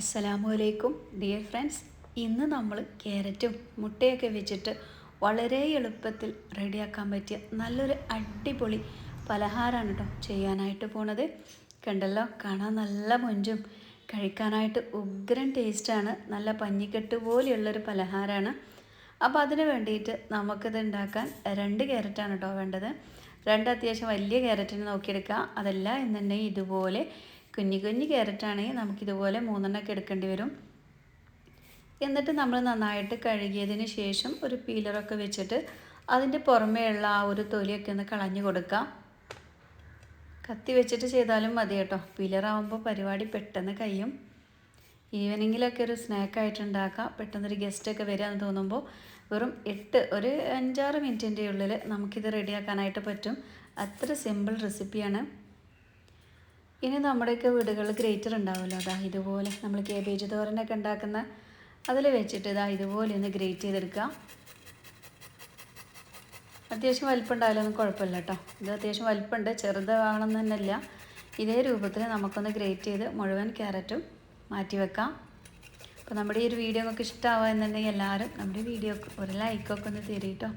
അസ്സലാമു അലൈക്കും dear friends. ഇന്ന് നമ്മൾ ക്യാരറ്റും മുട്ടയൊക്കെ വെച്ചിട്ട് വളരെ എളുപ്പത്തിൽ റെഡിയാക്കാൻ പറ്റിയ നല്ലൊരു അടിപൊളി പലഹാരമാണ് കേട്ടോ ചെയ്യാനായിട്ട് പോണത്. കണ്ടല്ലോ കാണാൻ നല്ല മൊഞ്ചും കഴിക്കാനായിട്ട് ഉഗ്രൻ ടേസ്റ്റാണ് നല്ല പഞ്ഞിക്കെട്ട് പോലെയുള്ളൊരു പലഹാരമാണ് അപ്പോൾ അതിന് വേണ്ടിയിട്ട് നമുക്കിത് ഉണ്ടാക്കാൻ രണ്ട് ക്യാരറ്റാണ് കേട്ടോ വേണ്ടത്. രണ്ട് അത്യാവശ്യം വലിയ ക്യാരറ്റിന് നോക്കിയെടുക്കുക. അതല്ല എന്നുണ്ടെങ്കിൽ ഇതുപോലെ കുഞ്ഞു കുഞ്ഞു ക്യാരറ്റാണെങ്കിൽ നമുക്കിതുപോലെ മൂന്നെണ്ണമൊക്കെ എടുക്കേണ്ടി വരും. എന്നിട്ട് നമ്മൾ നന്നായിട്ട് കഴുകിയതിന് ശേഷം ഒരു പീലറൊക്കെ വെച്ചിട്ട് അതിന്റെ പുറമേയുള്ള ആ ഒരു തൊലിയൊക്കെ ഒന്ന് കളഞ്ഞു കൊടുക്കാം. കത്തി വെച്ചിട്ട് ചെയ്താലും മതി കേട്ടോ. പീലറാവുമ്പോൾ പരിപാടി പെട്ടെന്ന് കഴിയും. ഈവനിങ്ങിലൊക്കെ ഒരു സ്നാക്കായിട്ട് ഉണ്ടാക്കാം. പെട്ടെന്നൊരു ഗസ്റ്റൊക്കെ വരികയെന്ന് തോന്നുമ്പോൾ വെറും എട്ട് ഒരു അഞ്ചാറ് മിനിറ്റിന്റെ ഉള്ളിൽ നമുക്കിത് റെഡിയാക്കാനായിട്ട് പറ്റും. അത്ര സിമ്പിൾ റെസിപ്പിയാണ്. ഇനി നമ്മുടെയൊക്കെ വീടുകളിൽ ഗ്രേറ്റർ ഉണ്ടാവുമല്ലോ. അതാ ഇതുപോലെ നമ്മൾ കേബേജ് തോരനൊക്കെ ഉണ്ടാക്കുന്ന അതിൽ വെച്ചിട്ട് ഇതാ ഇതുപോലെ ഒന്ന് ഗ്രേറ്റ് ചെയ്തെടുക്കാം അത്യാവശ്യം വലിപ്പം ഒന്നും കുഴപ്പമില്ല കേട്ടോ. ഇത് അത്യാവശ്യം വലിപ്പമുണ്ട് ചെറുതാണെന്ന് തന്നെയല്ല ഇതേ രൂപത്തിൽ നമുക്കൊന്ന് ഗ്രേറ്റ് ചെയ്ത് മുഴുവൻ ക്യാരറ്റും മാറ്റി വെക്കാം. അപ്പോൾ നമ്മുടെ ഈ ഒരു വീഡിയോ ഒക്കെ ഇഷ്ടമാവുക എന്നുണ്ടെങ്കിൽ എല്ലാവരും നമ്മുടെ വീഡിയോ ഒരു ലൈക്കൊക്കെ ഒന്ന് തരും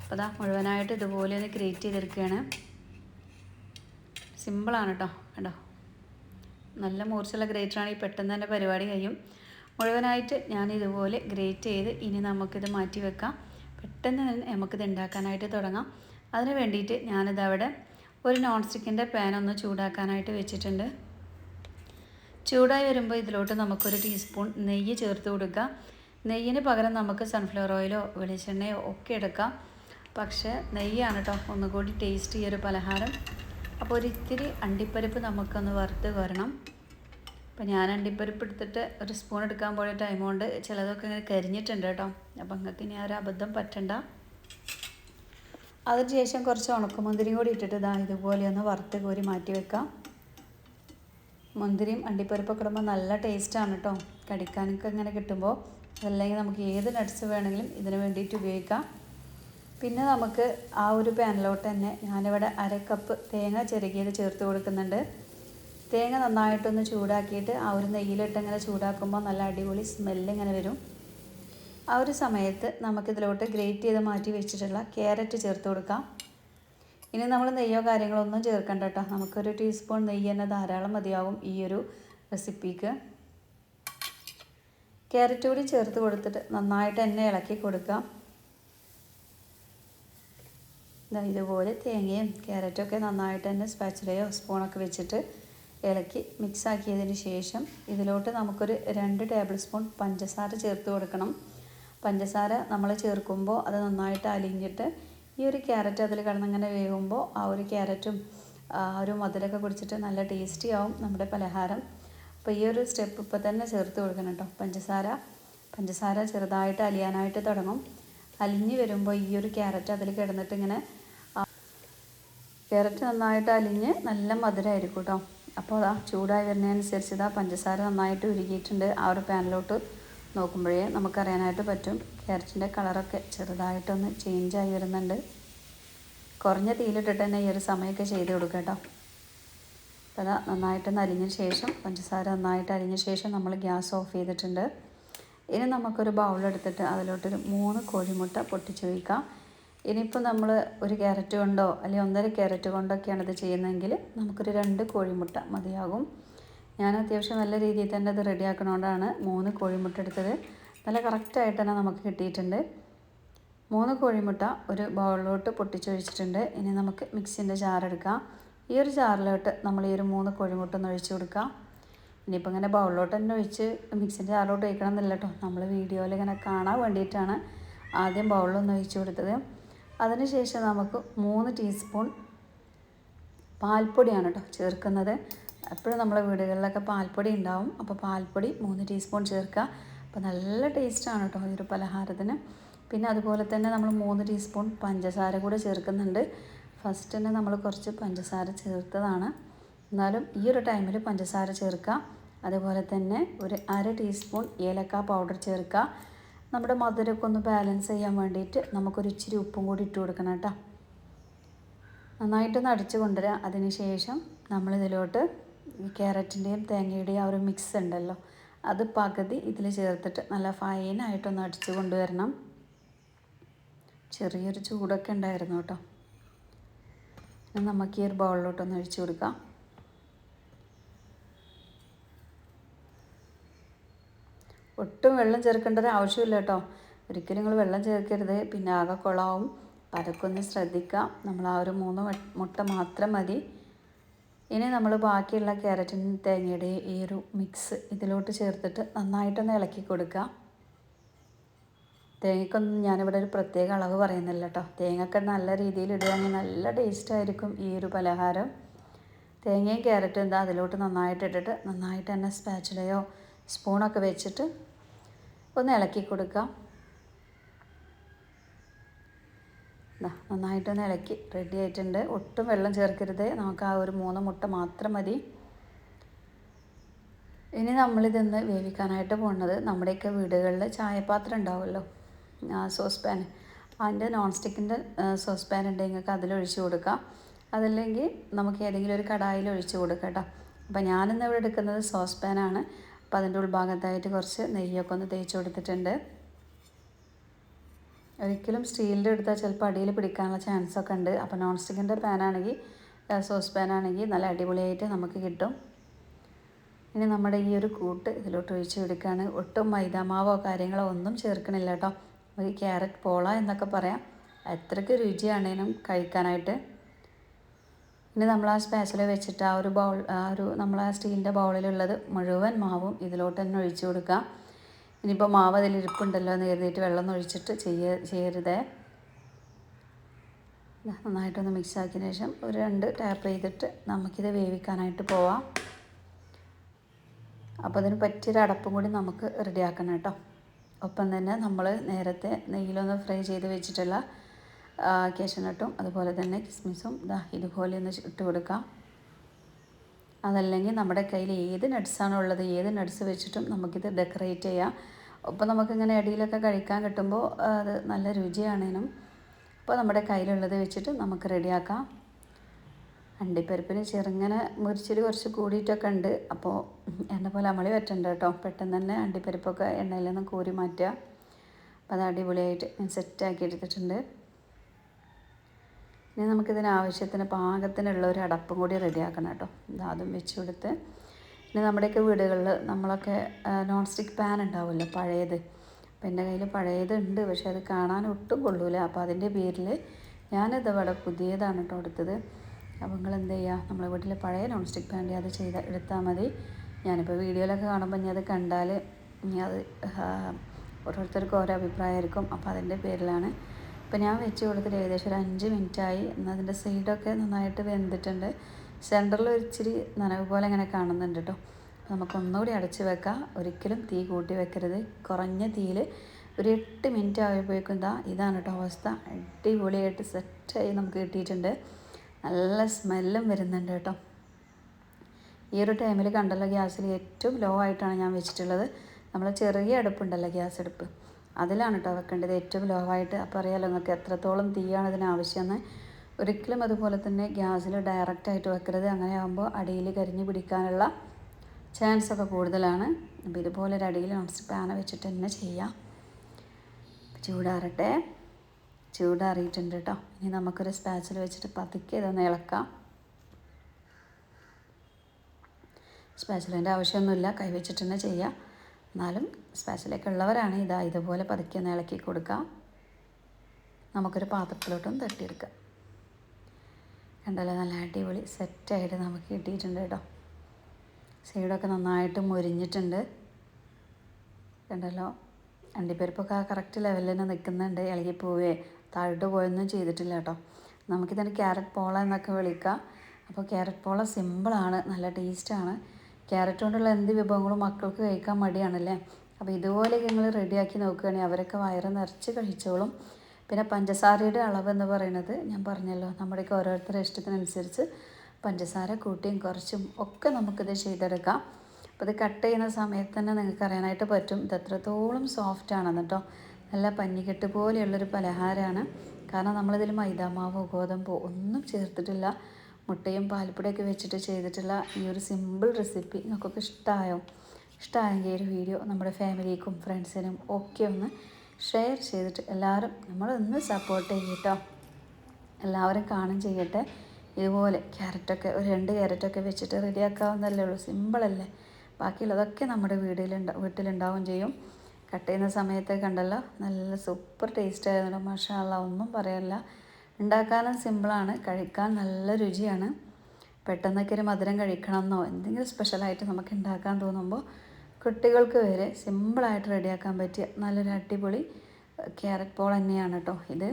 അപ്പോൾ അതാ മുഴുവനായിട്ട് ഇതുപോലെ ഒന്ന് ഗ്രേറ്റ് ചെയ്തെടുക്കുകയാണ്. സിമ്പിളാണ് കേട്ടോ. കണ്ടോ? നല്ല മൂർച്ചയുള്ള ഈ പെട്ടെന്ന് തന്നെ പരിപാടി കഴിയും. മുഴുവനായിട്ട് ഞാൻ ഇതുപോലെ ഗ്രേറ്റ് ചെയ്ത് ഇനി നമുക്കിത് മാറ്റി വെക്കാം. പെട്ടെന്ന് നമുക്കിത് ഉണ്ടാക്കാനായിട്ട് തുടങ്ങാം. അതിന് വേണ്ടിയിട്ട് ഞാനിത് അവിടെ ഒരു നോൺ സ്റ്റിക്കിന്റെ പാൻ ഒന്ന് ചൂടാക്കാനായിട്ട് വെച്ചിട്ടുണ്ട്. ചൂടായി വരുമ്പോൾ ഇതിലോട്ട് നമുക്കൊരു ടീസ്പൂൺ നെയ്യ് ചേർത്ത് കൊടുക്കുക. നെയ്യിന് പകരം നമുക്ക് സൺഫ്ലവർ ഓയിലോ വെളിച്ചെണ്ണയോ ഒക്കെ എടുക്കാം. പക്ഷേ നെയ്യാണ് കേട്ടോ ഒന്നുകൂടി ടേസ്റ്റ് ഈ ഒരു പലഹാരം. അപ്പോൾ ഒരിത്തിരി അണ്ടിപ്പരിപ്പ് നമുക്കൊന്ന് വറുത്ത് വരണം. അപ്പോൾ ഞാൻ അണ്ടിപ്പരിപ്പ് എടുത്തിട്ട് ഒരു സ്പൂൺ എടുക്കാൻ പോയ ടൈം കൊണ്ട് ചിലതൊക്കെ ഇങ്ങനെ കരിഞ്ഞിട്ടുണ്ട് കേട്ടോ. അപ്പോൾ നിങ്ങൾക്ക് ഇനി ആ ഒരു അബദ്ധം പറ്റണ്ട. അതിന് ശേഷം കുറച്ച് ഉണക്കമുന്തിരി കൂടി ഇട്ടിട്ട് ഇതാ ഇതുപോലെ ഒന്ന് വറുത്ത് കോരി മാറ്റി വെക്കാം. മുന്തിരിയും അണ്ടിപ്പരിപ്പൊക്കെ ഇടുമ്പോൾ നല്ല ടേസ്റ്റാണ് കേട്ടോ. കടിക്കാനൊക്കെ ഇങ്ങനെ കിട്ടുമ്പോൾ അതല്ലെങ്കിൽ നമുക്ക് ഏത് നട്ട്സ് വേണമെങ്കിലും ഇതിന് വേണ്ടിയിട്ട് ഉപയോഗിക്കാം. പിന്നെ നമുക്ക് ആ ഒരു പാനിലോട്ട് തന്നെ ഞാനിവിടെ അര കപ്പ് തേങ്ങ ചിരകിയത് ചേർത്ത് കൊടുക്കുന്നുണ്ട്. തേങ്ങ നന്നായിട്ടൊന്ന് ചൂടാക്കിയിട്ട് ആ ഒരു നെയ്യിലിട്ട് ഇങ്ങനെ ചൂടാക്കുമ്പോൾ നല്ല അടിപൊളി സ്മെല്ല് ഇങ്ങനെ വരും. ആ ഒരു സമയത്ത് നമുക്കിതിലോട്ട് ഗ്രേറ്റ് ചെയ്ത് മാറ്റി വെച്ചിട്ടുള്ള ക്യാരറ്റ് ചേർത്ത് കൊടുക്കാം. ഇനി നമ്മൾ നെയ്യോ കാര്യങ്ങളോ ഒന്നും ചേർക്കണ്ട കേട്ടോ. നമുക്കൊരു ടീസ്പൂൺ നെയ്യ് തന്നെ ധാരാളം മതിയാവും ഈ ഒരു റെസിപ്പിക്ക് ക്യാരറ്റ് കൂടി ചേർത്ത് കൊടുത്തിട്ട് നന്നായിട്ട് തന്നെ ഇളക്കി കൊടുക്കാം. ഇതുപോലെ തേങ്ങയും ക്യാരറ്റൊക്കെ നന്നായിട്ട് തന്നെ സ്പാച്ചിലയോ സ്പൂണൊക്കെ വെച്ചിട്ട് ഇളക്കി മിക്സ് ആക്കിയതിന് ശേഷം ഇതിലോട്ട് നമുക്കൊരു രണ്ട് ടേബിൾ സ്പൂൺ പഞ്ചസാര ചേർത്ത് കൊടുക്കണം. പഞ്ചസാര നമ്മൾ ചേർക്കുമ്പോൾ അത് നന്നായിട്ട് അലിഞ്ഞിട്ട് ഈ ഒരു ക്യാരറ്റ് അതിൽ കിടന്നിങ്ങനെ വേകുമ്പോൾ ആ ഒരു ക്യാരറ്റും ആ ഒരു മധുരമൊക്കെ കുടിച്ചിട്ട് നല്ല ടേസ്റ്റി ആവും നമ്മുടെ പലഹാരം. അപ്പോൾ ഈ ഒരു സ്റ്റെപ്പ് ഇപ്പോൾ തന്നെ ചേർത്ത് കൊടുക്കണം കേട്ടോ. പഞ്ചസാര പഞ്ചസാര ചെറുതായിട്ട് അലിയാനായിട്ട് തുടങ്ങും. അലിഞ്ഞ് വരുമ്പോൾ ഈ ഒരു ക്യാരറ്റ് അതിൽ കിടന്നിട്ട് ഇങ്ങനെ ക്യാരറ്റ് നന്നായിട്ട് അലിഞ്ഞ് നല്ല മധുരമായിരിക്കും കേട്ടോ. അപ്പോൾ അതാ ചൂടായി വരുന്നതനുസരിച്ച് ഇതാ പഞ്ചസാര നന്നായിട്ട് ഉരുകിയിട്ടുണ്ട് ആ ഒരു പാനിലോട്ട് നോക്കുമ്പോഴേ നമുക്കറിയാനായിട്ട് പറ്റും. ക്യാരറ്റിന്റെ കളറൊക്കെ ചെറുതായിട്ടൊന്ന് ചേഞ്ചായി വരുന്നുണ്ട്. കുറഞ്ഞ തീയിലിട്ടിട്ട് തന്നെ ഈ ഒരു സമയമൊക്കെ ചെയ്ത് കൊടുക്കുക കേട്ടോ. അപ്പോൾ അതാ നന്നായിട്ടൊന്ന് അലിഞ്ഞ ശേഷം പഞ്ചസാര നന്നായിട്ട് അലിഞ്ഞ ശേഷം നമ്മൾ ഗ്യാസ് ഓഫ് ചെയ്തിട്ടുണ്ട്. ഇനി നമുക്കൊരു ബൗളെടുത്തിട്ട് അതിലോട്ടൊരു മൂന്ന് കോഴിമുട്ട പൊട്ടിച്ചു വയ്ക്കാം ഇനിയിപ്പോൾ നമ്മൾ ഒരു ക്യാരറ്റ് കൊണ്ടോ അല്ലെങ്കിൽ ഒന്നര ക്യാരറ്റ് കൊണ്ടൊക്കെയാണ് ഇത് ചെയ്യുന്നതെങ്കിൽ നമുക്കൊരു രണ്ട് കോഴിമുട്ട മതിയാകും. ഞാൻ അത്യാവശ്യം നല്ല രീതിയിൽ തന്നെ ഇത് റെഡിയാക്കണോണ്ടാണ് മൂന്ന് കോഴിമുട്ട എടുത്തത്. നല്ല കറക്റ്റായിട്ട് തന്നെ നമുക്ക് കിട്ടിയിട്ടുണ്ട്. മൂന്ന് കോഴിമുട്ട ഒരു ബൗളിലോട്ട് പൊട്ടിച്ചൊഴിച്ചിട്ടുണ്ട് ഇനി നമുക്ക് മിക്സിന്റെ ജാറെടുക്കാം ഈ ഒരു ജാറിലോട്ട് നമ്മൾ ഈ ഒരു മൂന്ന് കോഴിമുട്ട ഒന്ന് ഒഴിച്ചു കൊടുക്കാം. ഇനിയിപ്പോൾ ഇങ്ങനെ ബൗളിലോട്ട് തന്നെ ഒഴിച്ച് മിക്സിന്റെ ജാറിലോട്ട് ഒഴിക്കണം എന്നില്ല കേട്ടോ നമ്മൾ വീഡിയോയിൽ ഇങ്ങനെ കാണാൻ വേണ്ടിയിട്ടാണ് ആദ്യം ബൗളിലൊന്ന് ഒഴിച്ചു കൊടുത്തത്. അതിനുശേഷം നമുക്ക് മൂന്ന് ടീസ്പൂൺ പാൽപ്പൊടിയാണ് കേട്ടോ ചേർക്കുന്നത്. എപ്പോഴും നമ്മുടെ വീടുകളിലൊക്കെ പാൽപ്പൊടി ഉണ്ടാവും. അപ്പോൾ പാൽപ്പൊടി മൂന്ന് ടീസ്പൂൺ ചേർക്കുക. അപ്പോൾ നല്ല ടേസ്റ്റാണ് കേട്ടോ ഈ ഒരു പലഹാരത്തിന്. പിന്നെ അതുപോലെ തന്നെ നമ്മൾ മൂന്ന് ടീസ്പൂൺ പഞ്ചസാര കൂടെ ചേർക്കുന്നുണ്ട്. ഫസ്റ്റ് തന്നെ നമ്മൾ കുറച്ച് പഞ്ചസാര ചേർത്തതാണ്. എന്നാലും ഈ ഒരു ടൈമിൽ പഞ്ചസാര ചേർക്കുക. അതുപോലെ തന്നെ ഒരു അര ടീസ്പൂൺ ഏലക്ക പൗഡർ ചേർക്കുക. നമ്മുടെ മധുരമൊക്കെ ഒന്ന് ബാലൻസ് ചെയ്യാൻ വേണ്ടിയിട്ട് നമുക്കൊരു ഇച്ചിരി ഉപ്പും കൂടി ഇട്ട് കൊടുക്കണം കേട്ടോ. നന്നായിട്ടൊന്ന് അടിച്ച് കൊണ്ടുവരിക അതിന് ശേഷം നമ്മളിതിലോട്ട് ക്യാരറ്റിന്റെയും തേങ്ങയുടെയും ആ ഒരു മിക്സ് ഉണ്ടല്ലോ അത് പകുതി ഇതിൽ ചേർത്തിട്ട് നല്ല ഫൈനായിട്ടൊന്ന് അടിച്ചു കൊണ്ടുവരണം. ചെറിയൊരു ചൂടൊക്കെ ഉണ്ടായിരുന്നു കേട്ടോ. നമുക്ക് ഈ ഒരു ബൗളിലോട്ടൊന്ന് ഒഴിച്ചു കൊടുക്കാം. ഒട്ടും വെള്ളം ചേർക്കേണ്ട ആവശ്യമില്ല കേട്ടോ. ഒരിക്കലും നിങ്ങൾ വെള്ളം ചേർക്കരുത്. പിന്നെ ആകെ കുളമാവും അപ്പം അതൊക്കെ ഒന്ന് ശ്രദ്ധിക്കാം. നമ്മൾ ആ ഒരു മൂന്ന് മുട്ട മാത്രം മതി. ഇനി നമ്മൾ ബാക്കിയുള്ള ക്യാരറ്റിൻ തേങ്ങയുടെ ഈ ഒരു മിക്സ് ഇതിലോട്ട് ചേർത്തിട്ട് നന്നായിട്ടൊന്ന് ഇളക്കി കൊടുക്കുക തേങ്ങയ്ക്കൊന്നും ഞാനിവിടെ ഒരു പ്രത്യേക അളവ് പറയുന്നില്ല കേട്ടോ. തേങ്ങയൊക്കെ നല്ല രീതിയിൽ ഇടുകയാണെങ്കിൽ നല്ല ടേസ്റ്റായിരിക്കും ഈ ഒരു പലഹാരം. തേങ്ങയും ക്യാരറ്റും എന്താ അതിലോട്ട് നന്നായിട്ട് ഇട്ടിട്ട് നന്നായിട്ട് തന്നെ സ്പാച്ചിലയോ സ്പൂണൊക്കെ വെച്ചിട്ട് ഒന്ന് ഇളക്കി കൊടുക്കാം. നന്നായിട്ടൊന്ന് ഇളക്കി. റെഡി ആയിട്ടുണ്ട്. ഒട്ടും വെള്ളം ചേർക്കരുത്. നമുക്ക് ആ ഒരു മൂന്ന് മുട്ട മാത്രം മതി. ഇനി നമ്മളിതൊന്ന് വേവിക്കാനായിട്ട് പോകുന്നത് നമ്മുടെയൊക്കെ വീടുകളിൽ ചായപാത്രം ഉണ്ടാവുമല്ലോ. സോസ് പാൻ അതിന്റെ നോൺ സ്റ്റിക്കിന്റെ സോസ് പാൻ ഉണ്ടെങ്കിൽ നിങ്ങൾക്ക് അതിലൊഴിച്ച് കൊടുക്കാം. അതല്ലെങ്കിൽ നമുക്ക് ഏതെങ്കിലും ഒരു കടായിൽ ഒഴിച്ച് കൊടുക്കാം കേട്ടോ. അപ്പോൾ ഞാനിന്ന് ഇവിടെ എടുക്കുന്നത് സോസ് പാനാണ് അപ്പോൾ അതിന്റെ ഉൾഭാഗത്തായിട്ട് കുറച്ച് നെയ്യൊക്കെ ഒന്ന് തേച്ച് കൊടുത്തിട്ടുണ്ട്. ഒരിക്കലും സ്റ്റീലിന്റെ എടുത്താൽ ചിലപ്പോൾ അടിയിൽ പിടിക്കാനുള്ള ചാൻസ് ഒക്കെ ഉണ്ട്. അപ്പോൾ നോൺ സ്റ്റിക്കിന്റെ പാനാണെങ്കിൽ സോസ് പാനാണെങ്കിൽ നല്ല അടിപൊളിയായിട്ട് നമുക്ക് കിട്ടും. ഇനി നമ്മുടെ ഈ ഒരു കൂട്ട് ഇതിലോട്ട് ഒഴിച്ച് കൊടുക്കുകയാണ് ഒട്ടും മൈദാമാവോ കാര്യങ്ങളോ ഒന്നും ചേർക്കണില്ല കേട്ടോ. ഒരു ക്യാരറ്റ് പോള എന്നൊക്കെ പറയാം. അത്രയ്ക്ക് രുചിയാണേനും കഴിക്കാനായിട്ട്. ഇനി നമ്മൾ ആ സ്പാച്ചിൽ വെച്ചിട്ട് ആ ഒരു ബൗൾ ആ ഒരു നമ്മൾ ആ സ്റ്റീലിന്റെ ബൗളിലുള്ളത് മുഴുവൻ മാവും ഇതിലോട്ട് തന്നെ ഒഴിച്ചു കൊടുക്കാം. ഇനിയിപ്പോൾ മാവ് അതിൽ ഇരിപ്പുണ്ടല്ലോ എന്ന് കരുതിയിട്ട് വെള്ളം ഒഴിച്ചിട്ട് ചെയ്യ ചെയ്യരുതേ. നന്നായിട്ടൊന്ന് മിക്സ് ആക്കിയതിന് ശേഷം ഒരു രണ്ട് ടാപ്പ് ചെയ്തിട്ട് നമുക്കിത് വേവിക്കാനായിട്ട് പോവാം. അപ്പോൾ അതിന് പറ്റിയൊരു അടപ്പും കൂടി നമുക്ക് റെഡിയാക്കണം കേട്ടോ. ഒപ്പം തന്നെ നമ്മൾ നേരത്തെ നെയ്യിലൊന്ന് ഫ്രൈ ചെയ്ത് വെച്ചിട്ടുള്ള കേശനട്ടും അതുപോലെ തന്നെ കിസ്മിസും ഇതാ ഇതുപോലെ ഒന്ന് ഇട്ട് കൊടുക്കാം. അതല്ലെങ്കിൽ നമ്മുടെ കയ്യിൽ ഏത് നട്ട്സാണോ ഉള്ളത് ഏത് നട്ട്സ് വെച്ചിട്ടും നമുക്കിത് ഡെക്കറേറ്റ് ചെയ്യാം. ഒപ്പം നമുക്കിങ്ങനെ ഇടയിലൊക്കെ കഴിക്കാൻ കിട്ടുമ്പോൾ അത് നല്ല രുചിയാണേനും. അപ്പോൾ നമ്മുടെ കയ്യിലുള്ളത് വെച്ചിട്ട് നമുക്ക് റെഡിയാക്കാം. അണ്ടിപ്പരിപ്പിന് ചെറുങ്ങനെ മുറിച്ചിട്ട് കുറച്ച് കൂടിയിട്ടൊക്കെ ഉണ്ട്. അപ്പോൾ എന്നെ പോലെ അമളി പറ്റണ്ട കേട്ടോ. പെട്ടെന്ന് തന്നെ അണ്ടിപ്പരിപ്പൊക്കെ എണ്ണയിൽ നിന്ന് കോരി മാറ്റുക. അപ്പോൾ അത് അടിപൊളിയായിട്ട് ഞാൻ സെറ്റാക്കി എടുത്തിട്ടുണ്ട്. ഇനി നമുക്കിതിന് ആവശ്യത്തിന് പാകത്തിനുള്ള ഒരു അടപ്പും കൂടി റെഡിയാക്കണം കേട്ടോ. അതും വെച്ച് കൊടുത്ത്. ഇനി നമ്മുടെയൊക്കെ വീടുകളിൽ നമ്മളൊക്കെ നോൺ സ്റ്റിക്ക് പാൻ ഉണ്ടാവുമല്ലോ പഴയത്. അപ്പം എന്റെ കയ്യിൽ പഴയത് ഉണ്ട് പക്ഷേ അത് കാണാൻ ഒട്ടും കൊള്ളൂല. അപ്പോൾ അതിന്റെ പേരിൽ ഞാനിത് ഇവിടെ പുതിയതാണ് കേട്ടോ എടുത്തത്. അപ്പോൾ നിങ്ങൾ എന്ത് ചെയ്യുക നമ്മളെ വീട്ടിൽ പഴയ നോൺ സ്റ്റിക്ക് പാന്റെ അത് ചെയ്ത എടുത്താൽ മതി. ഞാനിപ്പോൾ വീഡിയോയിലൊക്കെ കാണുമ്പോൾ ഇനി അത് കണ്ടാൽ ഇനി അത് ഓരോരുത്തർക്കും ഓരോ അഭിപ്രായമായിരിക്കും. അപ്പോൾ അതിന്റെ പേരിലാണ് അപ്പോൾ ഞാൻ വെച്ച് കൊടുത്തിട്ട് ഏകദേശം ഒരു അഞ്ച് മിനിറ്റായി. എന്നാൽ അതിന്റെ സൈഡൊക്കെ നന്നായിട്ട് വെന്തിട്ടുണ്ട്. സെന്ററിൽ ഒരു ഇച്ചിരി നനവ് പോലെ ഇങ്ങനെ കാണുന്നുണ്ട് കേട്ടോ നമുക്കൊന്നുകൂടി അടച്ച് വെക്കാം. ഒരിക്കലും തീ കൂട്ടി വെക്കരുത്. കുറഞ്ഞ തീയിൽ ഒരു എട്ട് മിനിറ്റ് ആയപ്പോഴേക്കും ഇതാ ഇതാണ് കേട്ടോ അവസ്ഥ. അടിപൊളിയായിട്ട് സെറ്റായി നമുക്ക് കിട്ടിയിട്ടുണ്ട്. നല്ല സ്മെല്ലും വരുന്നുണ്ട് കേട്ടോ ഈ ഒരു ടൈമിൽ കണ്ടല്ലോ ഗ്യാസിൽ ഏറ്റവും ലോ ആയിട്ടാണ് ഞാൻ വെച്ചിട്ടുള്ളത്. നമ്മൾ ചെറിയ അടുപ്പുണ്ടല്ലോ ഗ്യാസ് അടുപ്പ്. അതിലാണ് കേട്ടോ വെക്കേണ്ടത്. ഏറ്റവും ലോ ആയിട്ട് അപ്പോൾ അറിയാലോ നിങ്ങൾക്ക് എത്രത്തോളം തീയാണ് ഇതിന് ആവശ്യമെന്ന് ഒരിക്കലും അതുപോലെ തന്നെ ഗ്യാസിൽ ഡയറക്റ്റ് ആയിട്ട് വെക്കരുത്. അങ്ങനെ ആകുമ്പോൾ അടിയിൽ കരിഞ്ഞ് പിടിക്കാനുള്ള ചാൻസ് ഒക്കെ കൂടുതലാണ്. അപ്പോൾ ഇതുപോലെ ഒരു അടിയിൽ നോൺ പാന വെച്ചിട്ട് തന്നെ ചെയ്യാം. ചൂടാറട്ടെ. ചൂടാറിയിട്ടുണ്ട് കേട്ടോ ഇനി നമുക്കൊരു സ്പാച്ചിൽ വെച്ചിട്ട് പതുക്കെ ഇതൊന്ന് ഇളക്കാം. സ്പാച്ചിലിന്റെ ആവശ്യമൊന്നുമില്ല. കൈവച്ചിട്ട് തന്നെ ചെയ്യാം. എന്നാലും സ്പെഷ്യലൊക്കെ ഉള്ളവരാണ് ഇതാ ഇതുപോലെ പതുക്കി ഒന്ന് ഇളക്കി കൊടുക്കാം നമുക്കൊരു പാത്രത്തിലോട്ടും തട്ടിയെടുക്കാം. കണ്ടല്ലോ നല്ല അടിപൊളി സെറ്റായിട്ട് നമുക്ക് കിട്ടിയിട്ടുണ്ട് കേട്ടോ. സൈഡൊക്കെ നന്നായിട്ട് മുരിഞ്ഞിട്ടുണ്ട്. കണ്ടല്ലോ? അണ്ടിപ്പരിപ്പൊക്കെ ആ കറക്റ്റ് ലെവലിൽ തന്നെ നിൽക്കുന്നുണ്ട്. ഇളകി പോവേ താഴോട്ട് പോയൊന്നും ചെയ്തിട്ടില്ല കേട്ടോ. നമുക്കിതിന് ക്യാരറ്റ് പോള എന്നൊക്കെ വിളിക്കാം. അപ്പോൾ ക്യാരറ്റ് പോള സിമ്പിളാണ് നല്ല ടേസ്റ്റാണ് ക്യാരറ്റ് കൊണ്ടുള്ള എന്ത് വിഭവങ്ങളും മക്കൾക്ക് കഴിക്കാൻ മടിയാണല്ലേ? അപ്പോൾ ഇതുപോലെയൊക്കെ നിങ്ങൾ റെഡിയാക്കി നോക്കുകയാണെങ്കിൽ അവരൊക്കെ വയറ് നിറച്ച് കഴിച്ചോളും. പിന്നെ പഞ്ചസാരയുടെ അളവ് എന്ന് പറയുന്നത് ഞാൻ പറഞ്ഞല്ലോ നമ്മുടെയൊക്കെ ഓരോരുത്തരുടെ ഇഷ്ടത്തിനനുസരിച്ച് പഞ്ചസാര കൂട്ടിയും കുറച്ചും ഒക്കെ നമുക്കിത് ചെയ്തെടുക്കാം. അപ്പോൾ ഇത് കട്ട് ചെയ്യുന്ന സമയത്ത് തന്നെ നിങ്ങൾക്ക് അറിയാനായിട്ട് പറ്റും. ഇത് എത്രത്തോളം സോഫ്റ്റ് ആണെന്ന് കേട്ടോ. നല്ല പഞ്ഞിക്കെട്ട് പോലെയുള്ളൊരു പലഹാരമാണ്. കാരണം നമ്മളിതിൽ മൈദാമാവോ ഗോതമ്പോ ഒന്നും ചേർത്തിട്ടില്ല. മുട്ടയും പാൽപ്പൊടിയൊക്കെ വെച്ചിട്ട് ചെയ്തിട്ടുള്ള ഈ ഒരു സിമ്പിൾ റെസിപ്പി നിങ്ങൾക്കൊക്കെ ഇഷ്ടമായോ ഇഷ്ടമായെങ്കിൽ ഒരു വീഡിയോ നമ്മുടെ ഫാമിലിക്കും ഫ്രണ്ട്സിനും ഒക്കെ ഒന്ന് ഷെയർ ചെയ്തിട്ട് എല്ലാവരും നമ്മളൊന്ന് സപ്പോർട്ട് ചെയ്യട്ടോ എല്ലാവരും കാണും ചെയ്യട്ടെ. ഇതുപോലെ ക്യാരറ്റൊക്കെ ഒരു രണ്ട് ക്യാരറ്റൊക്കെ വെച്ചിട്ട് റെഡിയാക്കാവുന്നതല്ലേ ഉള്ളൂ. സിമ്പിളല്ലേ ബാക്കിയുള്ളതൊക്കെ നമ്മുടെ വീടിലുണ്ടാ വീട്ടിലുണ്ടാവും ചെയ്യും. കട്ട് ചെയ്യുന്ന സമയത്ത് കണ്ടല്ലോ? നല്ല സൂപ്പർ ടേസ്റ്റ് ആയിരുന്നു. മഷാല ഒന്നും പറയല്ല. ഉണ്ടാക്കാനും സിമ്പിളാണ്. കഴിക്കാൻ നല്ല രുചിയാണ്. പെട്ടെന്നൊക്കെ ഒരു മധുരം കഴിക്കണമെന്നോ എന്തെങ്കിലും സ്പെഷ്യലായിട്ട് നമുക്ക് ഉണ്ടാക്കാൻ തോന്നുമ്പോൾ കുട്ടികൾക്ക് വരെ സിമ്പിളായിട്ട് റെഡിയാക്കാൻ പറ്റിയ നല്ലൊരു അടിപൊളി ക്യാരറ്റ് പോൾ തന്നെയാണ് കേട്ടോ ഇത്.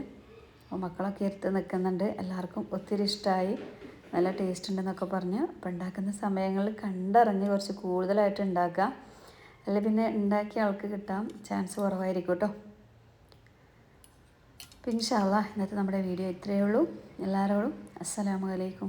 മക്കളൊക്കെ എടുത്ത് നിൽക്കുന്നുണ്ട്. എല്ലാവർക്കും ഒത്തിരി ഇഷ്ടമായി. നല്ല ടേസ്റ്റ് ഉണ്ടെന്നൊക്കെ പറഞ്ഞ് അപ്പോൾ ഉണ്ടാക്കുന്ന സമയങ്ങളിൽ കണ്ടറിഞ്ഞ് കുറച്ച് കൂടുതലായിട്ട് ഉണ്ടാക്കുക. അല്ലെങ്കിൽ പിന്നെ ഉണ്ടാക്കിയ ആൾക്ക് കിട്ടാൻ ചാൻസ് കുറവായിരിക്കും കേട്ടോ. പിന്നെ ഇൻഷാല്ല ഇന്നത്തെ നമ്മുടെ വീഡിയോ ഇത്രയേ ഉള്ളൂ. എല്ലാവരോടും അസ്സലാമു അലൈക്കും.